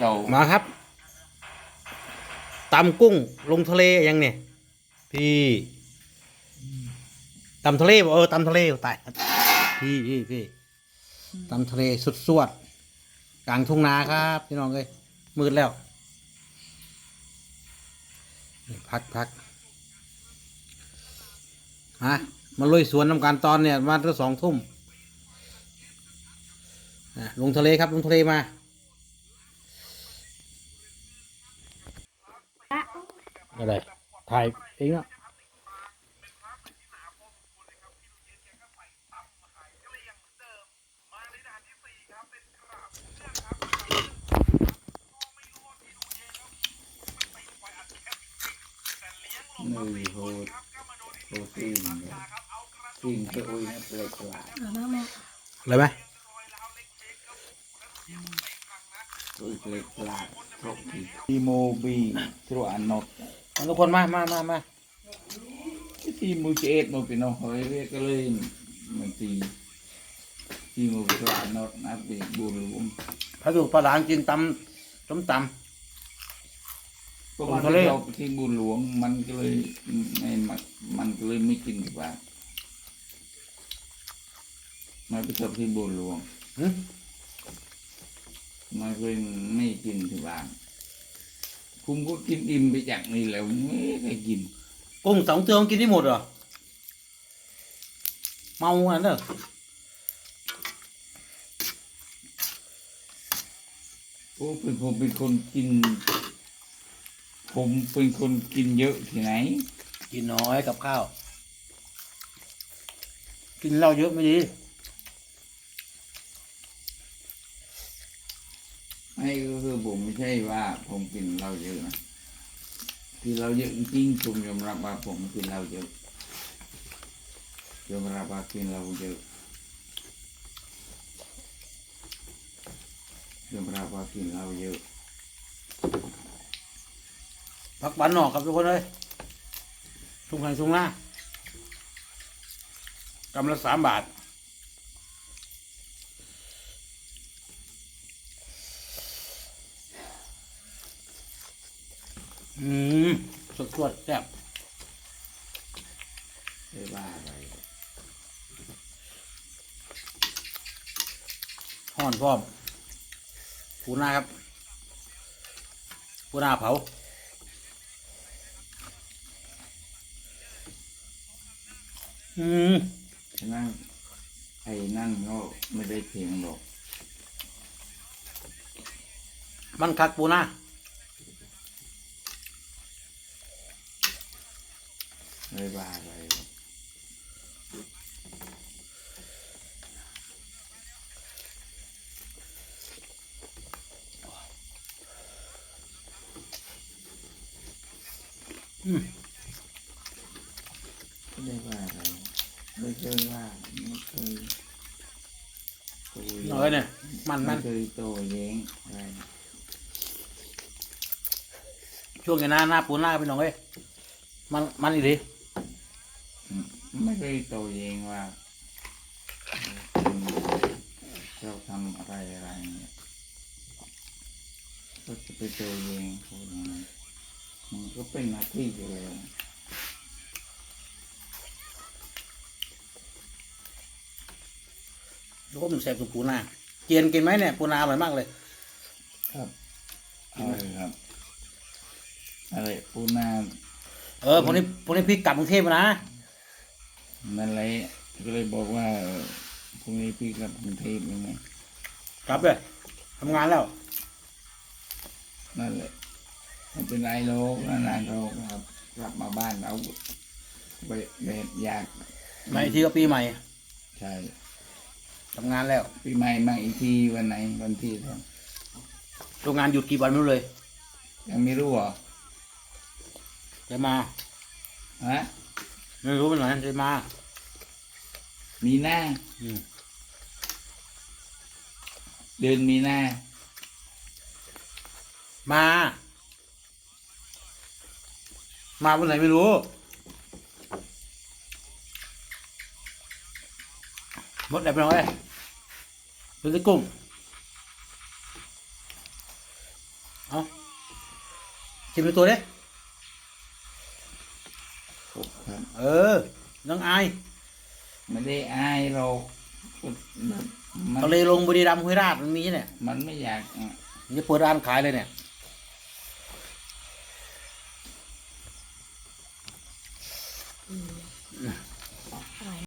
เขามาครับตำกุ้งลงทะเลยังเนี่ยพี่ตำทะเลบอกเออตำทะเลตายพี่พี่พี่ตำทะเลสุดสวดกลางทุ่งนาครับพี่น้องเอ้ยมืดแล้วพักพักฮะมาลุยสวนน้ำการตอนเนี่ยมาตั้งสองทุ่มลงทะเลครับลงทะเลมา อะไรถ่ายเองอะนี่โหดโหดสิ่งเนี่ยสิ่งไปโอ้ยนะเปลกประหลาดอะไรไหมโอ้ยเปลกประหลาดครบทีทีโมบีทรัวอันนอต ทุกคนมามามามาทีมูเจเอ็ดโมเป็นน้องเฮ้ยเรียกก็เลยเหมือนตีทีโมทรัวอันนอตนะเป็นบูรวมพระสุพระหลานกินตำต้มตก็มันทะเลเราที่บุญหลวงมันก็เลยไม่มันมันก็เลยไม่กินกับบ้านมันไปชอบที่บุญหลวงำหึมันก็เลยไม่กินที่บ้าน คุณก็กินอิ่มไปจากนี่แล้วไม่ได้กิน กุ้งสองเตืองกินได้หมดเหรอ เมาอะเนอะโอ้เป็นผมเป็นคนกิน ผมเป็นคนกินเยอะที่ไหน กินน้อยกับข้าว กินเหล้าเยอะไม่ดี ไม่ก็คือผมไม่ใช่ว่าผมกินเหล้าเยอะนะที่เราเยอะจริงๆผมยอมรับว่าผมกินเหล้าเยอะยอมรับว่ากินเหล้าเยอะยอมรับว่ากินเหล้าเยอะพักบันนอกครับทุกคนเลยทุ่งไห่ทุ่งนากำละสามบาท อืมสดสดๆแซ่บไม่ว่าอะไรห่อนพร้อมปูนาครับปูนาเผาอืมฉะนั้นไอ้นั่นก็ไม่ได้เถียงหรอก มันคักปูนา ไม่ว่าอะไรหรอกอืมไม่ได้ว่าอะไรไม่เคยว่าไม่เคยโต้แย้งน้อยเนี่ยมันไม่มันเคยโตแย้งอะไรช่วงนี้หน้าหน้าปูนาพี่น้องเอ้ยมันมันอีดีอืม ไม่เคยโตแย้งว่าเจ้าทำอะไรอะไรเนี่ยก็จะไปโตแย้งเขาอย่างนั้นมันก็เป็นหน้าที่อยู่แล้วแล้วก็มันแซ่บกับปูนาเกียนกินไหมเนี่ยปูนาอร่อยมากเลย ครับเอาเลยครับอะไรปูนา เออพวกนี้พวกนี้พี่กลับกรุงเทพมานะ นั่นแหละก็เลยบอกว่าเออพรุ่งนี้พี่กลับกรุงเทพยังไงกลับเลยทำงานแล้ว นั่นแหละไม่เป็นไรโลกนานๆเราครับกลับมาบ้านเราไปแบบอยากมาอีกทีก็ปีใหม่ ใช่ทำงานแล้วปีใหม่มาอีกทีวันไหนวันที่เท่าโรงงานหยุดกี่วันไม่รู้เลย ยังไม่รู้เหรอจะมาฮะ ไม่รู้เป็นไหนจะมา มีหน้า อืม เดือนมีหน้า มา มาวันไหนไม่รู้หมดแล้วไปน้องเอ้ยดูสิกุ้งเอาชิมดูตัวดิครับ เออน้องอายไม่ได้อายเราทะเลลงบุรีรัมย์ห้วยราชมันมีเนี่ย มันไม่อยากจะเปิดร้านขายเลยเนี่ยอืม